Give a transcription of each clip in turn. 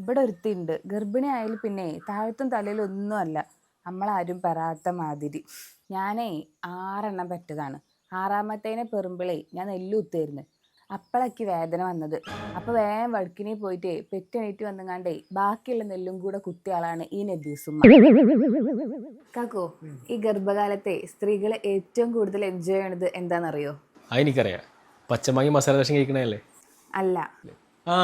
ഇവിടെ ഒരുത്തിണ്ട് ഗർഭിണി ആയാൽ പിന്നെ താഴത്തും തലയിലും ഒന്നുമല്ല നമ്മളാരും പെറാത്ത മാതിരി. ഞാനേ ആറെണ്ണം പറ്റതാണ്. ആറാമത്തേനെ പെറുമ്പിളേ ഞാൻ നെല്ല് കുത്തിയിരുന്നു അപ്പോഴേക്ക് വേദന വന്നത്. അപ്പോൾ വേഗം വഴുക്കിനെ പോയിട്ട് പെറ്റണീറ്റ് വന്നുങ്ങാണ്ടേ ബാക്കിയുള്ള നെല്ലും കൂടെ കുത്തിയാളാണ് ഈ നദീസുമ്മ കാക്കോ ഈ ഗർഭകാലത്തെ സ്ത്രീകൾ ഏറ്റവും കൂടുതൽ എൻജോയ് ചെയ്യണത് എന്താണെന്നറിയോ? അതെനിക്കറിയാം പച്ചമാങ്ങി മസാല ദോശ കഴിക്കണല്ലേ അല്ല. ആ.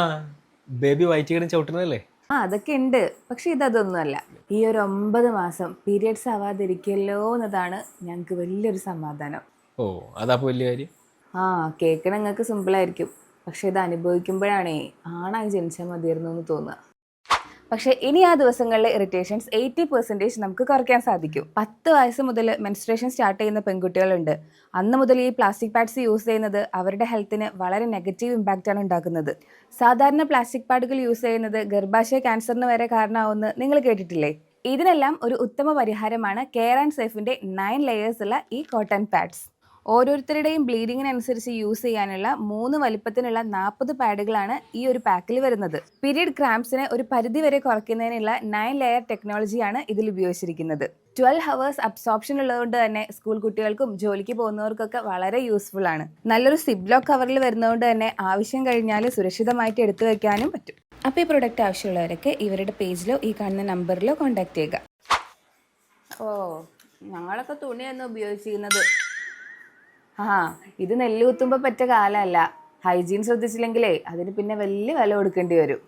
ബേബി വയറ്റി കിടന്ന് ചവിട്ടുന്നതല്ലേ? ആ അതൊക്കെ ഉണ്ട്. പക്ഷെ ഇതൊന്നുമല്ല ഈ ഒരു ഒമ്പത് മാസം പീരിയഡ്സ് ആവാതിരിക്കല്ലോ എന്നതാണ് ഞങ്ങൾക്ക് വലിയൊരു സമാധാനം. ഓ അതാപ്പോ വലിയ കാര്യം? ആ കേൾക്കണ നിങ്ങൾക്ക് സിമ്പിളായിരിക്കും പക്ഷെ ഇത് അനുഭവിക്കുമ്പോഴാണേ ആണായി ജനിച്ചാൽ മതിയായിരുന്നു എന്ന് തോന്നുക. പക്ഷെ ഇനി ആ ദിവസങ്ങളിലെ ഇറിറ്റേഷൻസ് എയ്റ്റി പെർസെന്റേജ് നമുക്ക് കുറയ്ക്കാൻ സാധിക്കും. പത്ത് വയസ്സ് മുതൽ മെൻസ്ട്രേഷൻ സ്റ്റാർട്ട് ചെയ്യുന്ന പെൺകുട്ടികളുണ്ട്. അന്ന് മുതൽ ഈ പ്ലാസ്റ്റിക് പാഡ്സ് യൂസ് ചെയ്യുന്നത് അവരുടെ ഹെൽത്തിന് വളരെ നെഗറ്റീവ് ഇമ്പാക്റ്റ് ആണ് ഉണ്ടാക്കുന്നത്. സാധാരണ പ്ലാസ്റ്റിക് പാഡുകൾ യൂസ് ചെയ്യുന്നത് ഗർഭാശയ ക്യാൻസറിന് വരെ കാരണമാവുമെന്ന് നിങ്ങൾ കേട്ടിട്ടില്ലേ? ഇതിനെല്ലാം ഒരു ഉത്തമ പരിഹാരമാണ് കെയർ ആൻഡ് സേഫിന്റെ നയൻ ലെയേഴ്സ് ഉള്ള ഈ കോട്ടൺ പാഡ്സ് ഓരോരുത്തരുടെയും ബ്ലീഡിങ്ങിനനുസരിച്ച് യൂസ് ചെയ്യാനുള്ള മൂന്ന് വലിപ്പത്തിനുള്ള നാൽപ്പത് പാഡുകളാണ് ഈ ഒരു പാക്കിൽ വരുന്നത്. പീരിയഡ് ക്രാംസിനെ ഒരു പരിധി വരെ കുറയ്ക്കുന്നതിനുള്ള നയൻ ലെയർ ടെക്നോളജിയാണ് ഇതിൽ ഉപയോഗിച്ചിരിക്കുന്നത്. ട്വൽവ് ഹവേഴ്സ് അബ്സോപ്ഷൻ ഉള്ളതുകൊണ്ട് തന്നെ സ്കൂൾ കുട്ടികൾക്കും ജോലിക്ക് പോകുന്നവർക്കൊക്കെ വളരെ യൂസ്ഫുൾ ആണ്. നല്ലൊരു സിബ്ലോക്ക് കവറിൽ വരുന്നതുകൊണ്ട് തന്നെ ആവശ്യം കഴിഞ്ഞാൽ സുരക്ഷിതമായിട്ട് എടുത്തു വെക്കാനും പറ്റും. അപ്പോൾ ഈ പ്രൊഡക്റ്റ് ആവശ്യമുള്ളവരൊക്കെ ഇവരുടെ പേജിലോ ഈ കാണുന്ന നമ്പറിലോ കോൺടാക്ട് ചെയ്യുക. ഓ ഞങ്ങളൊക്കെ തുണിയൊന്നും ഉപയോഗിച്ചിരുന്നത്. ആ ഇത് നെല്ല് കുത്തുമ്പോൾ പറ്റ കാലല്ല. ഹൈജീൻ ശ്രദ്ധിച്ചില്ലെങ്കിലേ അതിന് പിന്നെ വലിയ വില കൊടുക്കേണ്ടി വരും.